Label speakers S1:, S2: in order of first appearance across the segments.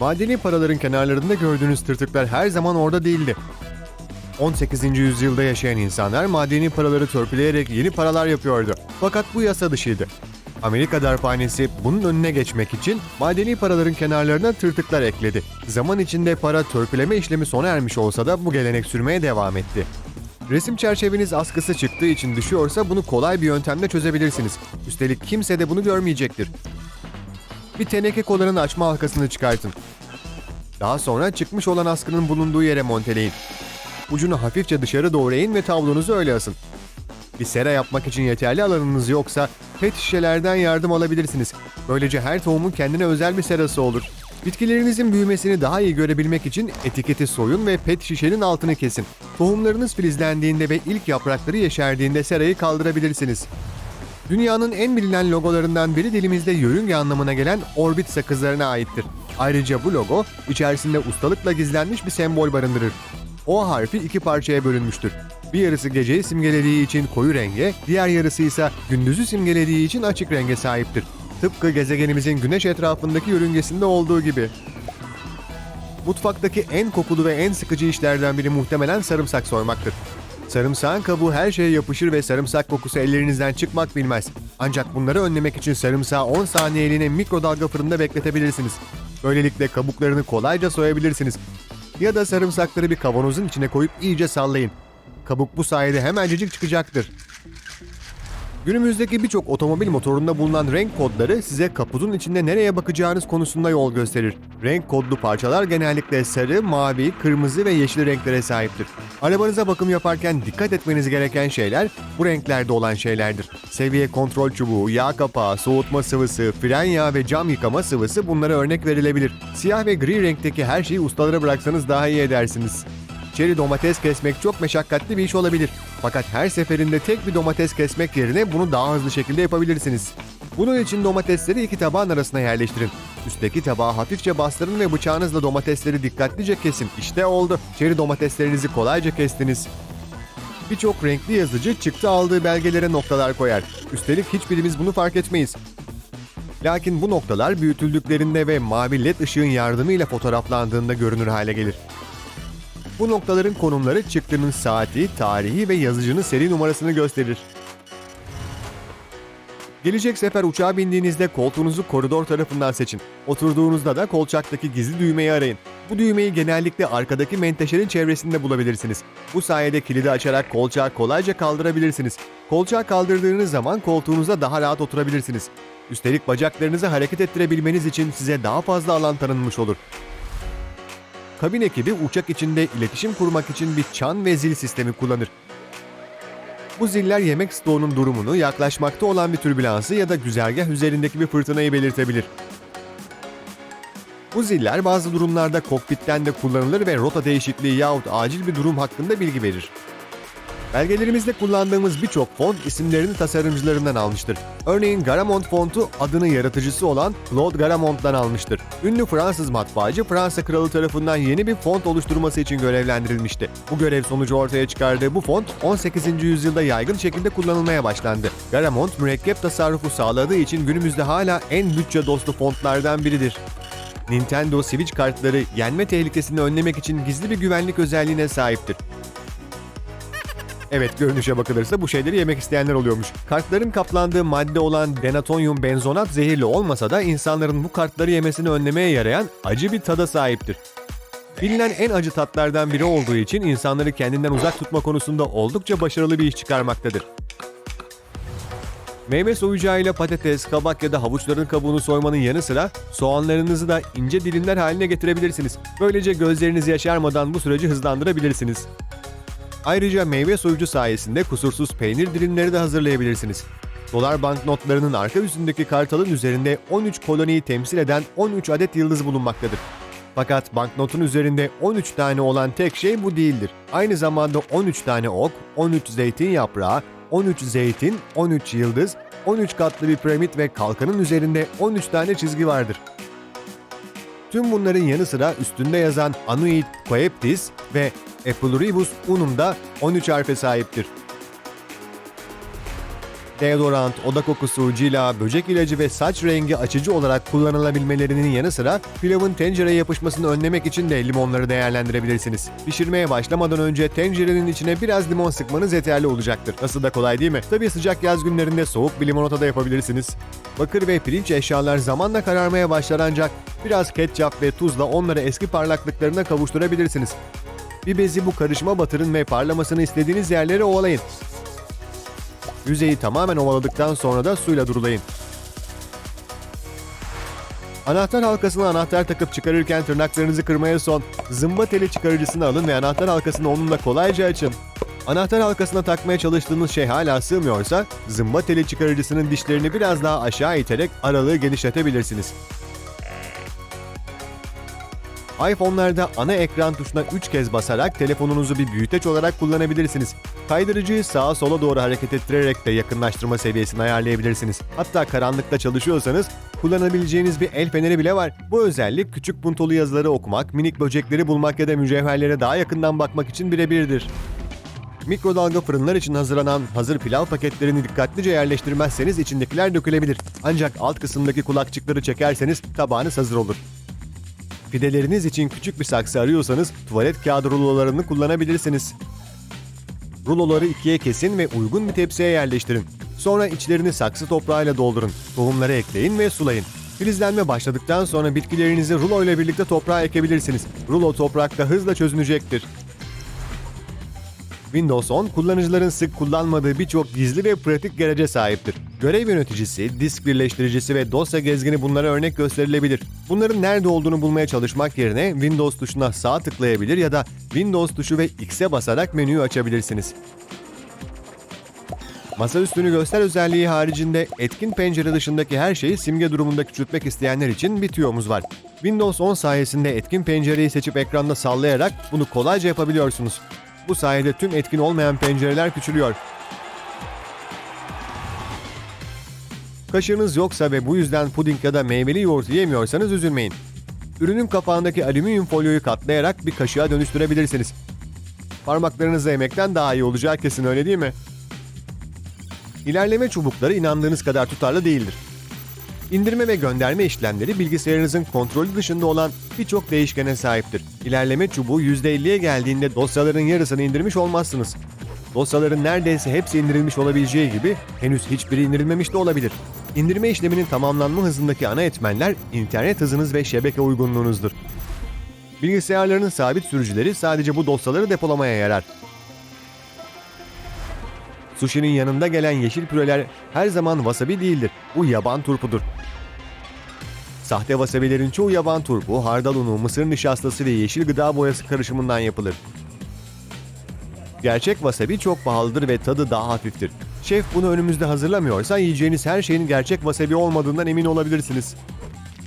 S1: Madeni paraların kenarlarında gördüğünüz tırtıklar her zaman orada değildi. 18. yüzyılda yaşayan insanlar madeni paraları törpüleyerek yeni paralar yapıyordu. Fakat bu yasa dışıydı. Amerika darphanesi bunun önüne geçmek için madeni paraların kenarlarına tırtıklar ekledi. Zaman içinde para törpüleme işlemi sona ermiş olsa da bu gelenek sürmeye devam etti. Resim çerçeveniz askısı çıktığı için düşüyorsa bunu kolay bir yöntemle çözebilirsiniz. Üstelik kimse de bunu görmeyecektir. Bir teneke kolanın açma halkasını çıkartın. Daha sonra çıkmış olan askının bulunduğu yere monteleyin. Ucunu hafifçe dışarı doğru eğin ve tablonuzu öyle asın. Bir sera yapmak için yeterli alanınız yoksa pet şişelerden yardım alabilirsiniz. Böylece her tohumun kendine özel bir serası olur. Bitkilerinizin büyümesini daha iyi görebilmek için etiketi soyun ve pet şişenin altını kesin. Tohumlarınız filizlendiğinde ve ilk yaprakları yeşerdiğinde serayı kaldırabilirsiniz. Dünyanın en bilinen logolarından biri dilimizde yörünge anlamına gelen orbit sakızlarına aittir. Ayrıca bu logo içerisinde ustalıkla gizlenmiş bir sembol barındırır. O harfi iki parçaya bölünmüştür. Bir yarısı geceyi simgelediği için koyu renge, diğer yarısı ise gündüzü simgelediği için açık renge sahiptir. Tıpkı gezegenimizin güneş etrafındaki yörüngesinde olduğu gibi. Mutfaktaki en kokulu ve en sıkıcı işlerden biri muhtemelen sarımsak soymaktır. Sarımsağın kabuğu her şeye yapışır ve sarımsak kokusu ellerinizden çıkmak bilmez. Ancak bunları önlemek için sarımsağı 10 saniyeliğine mikrodalga fırında bekletebilirsiniz. Böylelikle kabuklarını kolayca soyabilirsiniz. Ya da sarımsakları bir kavanozun içine koyup iyice sallayın. Kabuk bu sayede hemencecik çıkacaktır. Günümüzdeki birçok otomobil motorunda bulunan renk kodları size kaputun içinde nereye bakacağınız konusunda yol gösterir. Renk kodlu parçalar genellikle sarı, mavi, kırmızı ve yeşil renklere sahiptir. Arabanıza bakım yaparken dikkat etmeniz gereken şeyler bu renklerde olan şeylerdir. Seviye kontrol çubuğu, yağ kapağı, soğutma sıvısı, fren yağı ve cam yıkama sıvısı bunlara örnek verilebilir. Siyah ve gri renkteki her şeyi ustalara bıraksanız daha iyi edersiniz. Çeri domates kesmek çok meşakkatli bir iş olabilir. Fakat her seferinde tek bir domates kesmek yerine bunu daha hızlı şekilde yapabilirsiniz. Bunun için domatesleri iki tabağın arasına yerleştirin. Üstteki tabağı hafifçe bastırın ve bıçağınızla domatesleri dikkatlice kesin. İşte oldu. Çeri domateslerinizi kolayca kestiniz. Birçok renkli yazıcı çıktı aldığı belgelere noktalar koyar. Üstelik hiçbirimiz bunu fark etmeyiz. Lakin bu noktalar büyütüldüklerinde ve mavi led ışığın yardımıyla fotoğraflandığında görünür hale gelir. Bu noktaların konumları çıktının saati, tarihi ve yazıcının seri numarasını gösterir. Gelecek sefer uçağa bindiğinizde koltuğunuzu koridor tarafından seçin. Oturduğunuzda da kolçaktaki gizli düğmeyi arayın. Bu düğmeyi genellikle arkadaki menteşenin çevresinde bulabilirsiniz. Bu sayede kilidi açarak kolçağı kolayca kaldırabilirsiniz. Kolçağı kaldırdığınız zaman koltuğunuza daha rahat oturabilirsiniz. Üstelik bacaklarınızı hareket ettirebilmeniz için size daha fazla alan tanınmış olur. Kabin ekibi uçak içinde iletişim kurmak için bir çan ve zil sistemi kullanır. Bu ziller yemek stoğunun durumunu, yaklaşmakta olan bir türbülansı ya da güzergah üzerindeki bir fırtınayı belirtebilir. Bu ziller bazı durumlarda kokpitten de kullanılır ve rota değişikliği yahut acil bir durum hakkında bilgi verir. Belgelerimizde kullandığımız birçok font isimlerini tasarımcılarından almıştır. Örneğin Garamond fontu adını yaratıcısı olan Claude Garamond'dan almıştır. Ünlü Fransız matbaacı Fransa kralı tarafından yeni bir font oluşturması için görevlendirilmişti. Bu görev sonucu ortaya çıkardığı bu font 18. yüzyılda yaygın şekilde kullanılmaya başlandı. Garamond mürekkep tasarrufu sağladığı için günümüzde hala en bütçe dostu fontlardan biridir. Nintendo Switch kartları yenme tehlikesini önlemek için gizli bir güvenlik özelliğine sahiptir. Evet görünüşe bakılırsa bu şeyleri yemek isteyenler oluyormuş. Kartların kaplandığı madde olan denatonyum benzonat zehirli olmasa da insanların bu kartları yemesini önlemeye yarayan acı bir tada sahiptir. Bilinen en acı tatlardan biri olduğu için insanları kendinden uzak tutma konusunda oldukça başarılı bir iş çıkarmaktadır. Meyve soyacağıyla patates, kabak ya da havuçların kabuğunu soymanın yanı sıra soğanlarınızı da ince dilimler haline getirebilirsiniz. Böylece gözleriniz yaşarmadan bu süreci hızlandırabilirsiniz. Ayrıca meyve soyucu sayesinde kusursuz peynir dilimleri de hazırlayabilirsiniz. Dolar banknotlarının arka yüzündeki kartalın üzerinde 13 koloniyi temsil eden 13 adet yıldız bulunmaktadır. Fakat banknotun üzerinde 13 tane olan tek şey bu değildir. Aynı zamanda 13 tane ok, 13 zeytin yaprağı, 13 zeytin, 13 yıldız, 13 katlı bir piramit ve kalkanın üzerinde 13 tane çizgi vardır. Tüm bunların yanı sıra üstünde yazan Anuit Coeptis ve Epluribus Unum da 13 harfe sahiptir. Deodorant, oda kokusu, cila, böcek ilacı ve saç rengi açıcı olarak kullanılabilmelerinin yanı sıra pilavın tencereye yapışmasını önlemek için de limonları değerlendirebilirsiniz. Pişirmeye başlamadan önce tencerenin içine biraz limon sıkmanız yeterli olacaktır. Nasıl da kolay değil mi? Tabii sıcak yaz günlerinde soğuk bir limonata da yapabilirsiniz. Bakır ve pirinç eşyalar zamanla kararmaya başlar ancak biraz ketçap ve tuzla onları eski parlaklıklarına kavuşturabilirsiniz. Bir bezi bu karışıma batırın ve parlamasını istediğiniz yerlere ovalayın. Yüzeyi tamamen ovaladıktan sonra da suyla durulayın. Anahtar halkasına anahtar takıp çıkarırken tırnaklarınızı kırmaya son. Zımba teli çıkarıcısını alın ve anahtar halkasını onunla kolayca açın. Anahtar halkasına takmaya çalıştığınız şey hala sığmıyorsa, zımba teli çıkarıcısının dişlerini biraz daha aşağı iterek aralığı genişletebilirsiniz. iPhone'larda ana ekran tuşuna 3 kez basarak telefonunuzu bir büyüteç olarak kullanabilirsiniz. Kaydırıcıyı sağa sola doğru hareket ettirerek de yakınlaştırma seviyesini ayarlayabilirsiniz. Hatta karanlıkta çalışıyorsanız kullanabileceğiniz bir el feneri bile var. Bu özellik küçük puntolu yazıları okumak, minik böcekleri bulmak ya da mücevherlere daha yakından bakmak için birebirdir. Mikrodalga fırınlar için hazırlanan hazır pilav paketlerini dikkatlice yerleştirmezseniz içindekiler dökülebilir. Ancak alt kısımdaki kulakçıkları çekerseniz tabağınız hazır olur. Pideleriniz için küçük bir saksı arıyorsanız tuvalet kağıdı rulolarını kullanabilirsiniz. Ruloları ikiye kesin ve uygun bir tepsiye yerleştirin. Sonra içlerini saksı toprağıyla doldurun. Tohumları ekleyin ve sulayın. Filizlenme başladıktan sonra bitkilerinizi rulo ile birlikte toprağa ekebilirsiniz. Rulo toprakta hızla çözünecektir. Windows 10 kullanıcıların sık kullanmadığı birçok gizli ve pratik gerece sahiptir. Görev yöneticisi, disk birleştiricisi ve dosya gezgini bunlara örnek gösterilebilir. Bunların nerede olduğunu bulmaya çalışmak yerine Windows tuşuna sağ tıklayabilir ya da Windows tuşu ve X'e basarak menüyü açabilirsiniz. Masaüstünü göster özelliği haricinde etkin pencere dışındaki her şeyi simge durumunda küçültmek isteyenler için bir tüyomuz var. Windows 10 sayesinde etkin pencereyi seçip ekranda sallayarak bunu kolayca yapabiliyorsunuz. Bu sayede tüm etkin olmayan pencereler küçülüyor. Kaşığınız yoksa ve bu yüzden puding ya da meyveli yoğurt yiyemiyorsanız üzülmeyin. Ürünün kapağındaki alüminyum folyoyu katlayarak bir kaşığa dönüştürebilirsiniz. Parmaklarınızla yemekten daha iyi olacağı kesin öyle değil mi? İlerleme çubukları inandığınız kadar tutarlı değildir. İndirme ve gönderme işlemleri bilgisayarınızın kontrolü dışında olan birçok değişkene sahiptir. İlerleme çubuğu %50'ye geldiğinde dosyaların yarısını indirmiş olmazsınız. Dosyaların neredeyse hepsi indirilmiş olabileceği gibi henüz hiçbiri indirilmemiş de olabilir. İndirme işleminin tamamlanma hızındaki ana etmenler internet hızınız ve şebeke uygunluğunuzdur. Bilgisayarların sabit sürücüleri sadece bu dosyaları depolamaya yarar. Sushi'nin yanında gelen yeşil püreler her zaman wasabi değildir. Bu yaban turpudur. Sahte wasabilerin çoğu yaban turpu, hardal unu, mısır nişastası ve yeşil gıda boyası karışımından yapılır. Gerçek wasabi çok pahalıdır ve tadı daha hafiftir. Şef bunu önümüzde hazırlamıyorsa yiyeceğiniz her şeyin gerçek wasabi olmadığından emin olabilirsiniz.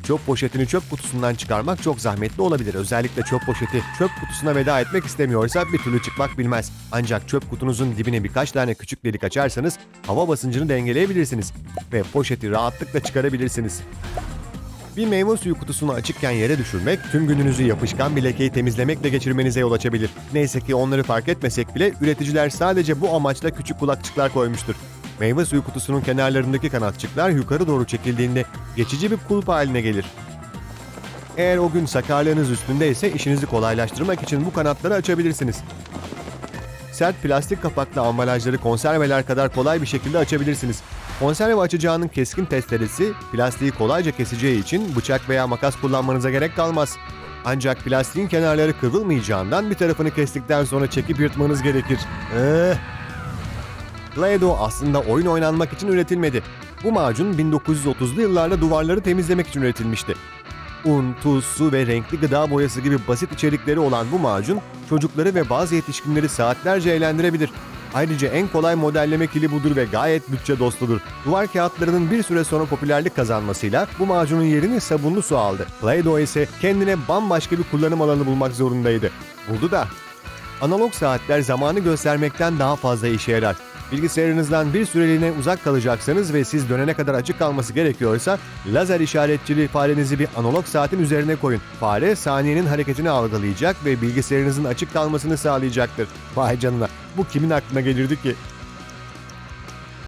S1: Çöp poşetini çöp kutusundan çıkarmak çok zahmetli olabilir. Özellikle çöp poşeti çöp kutusuna veda etmek istemiyorsa bir türlü çıkmak bilmez. Ancak çöp kutunuzun dibine birkaç tane küçük delik açarsanız hava basıncını dengeleyebilirsiniz ve poşeti rahatlıkla çıkarabilirsiniz. Bir meyve suyu kutusunu açıkken yere düşürmek, tüm gününüzü yapışkan bir lekeyi temizlemekle geçirmenize yol açabilir. Neyse ki onları fark etmesek bile üreticiler sadece bu amaçla küçük kulakçıklar koymuştur. Meyve suyu kutusunun kenarlarındaki kanatçıklar yukarı doğru çekildiğinde geçici bir kulp haline gelir. Eğer o gün sakarlığınız üstündeyse işinizi kolaylaştırmak için bu kanatları açabilirsiniz. Sert plastik kapaklı ambalajları konserveler kadar kolay bir şekilde açabilirsiniz. Konserve açacağının keskin testeresi plastiği kolayca keseceği için bıçak veya makas kullanmanıza gerek kalmaz. Ancak plastiğin kenarları kıvrılmayacağından bir tarafını kestikten sonra çekip yırtmanız gerekir. Eh. Play-Doh aslında oyun oynanmak için üretilmedi. Bu macun 1930'lu yıllarda duvarları temizlemek için üretilmişti. Un, tuz, su ve renkli gıda boyası gibi basit içerikleri olan bu macun çocukları ve bazı yetişkinleri saatlerce eğlendirebilir. Ayrıca en kolay modelleme kili budur ve gayet bütçe dostudur. Duvar kağıtlarının bir süre sonra popülerlik kazanmasıyla bu macunun yerini sabunlu su aldı. Play-Doh ise kendine bambaşka bir kullanım alanı bulmak zorundaydı. Buldu da. Analog saatler zamanı göstermekten daha fazla işe yarar. Bilgisayarınızdan bir süreliğine uzak kalacaksanız ve siz dönene kadar açık kalması gerekiyorsa lazer işaretçili farenizi bir analog saatin üzerine koyun. Fare saniyenin hareketini algılayacak ve bilgisayarınızın açık kalmasını sağlayacaktır. Vay canına bu kimin aklına gelirdi ki?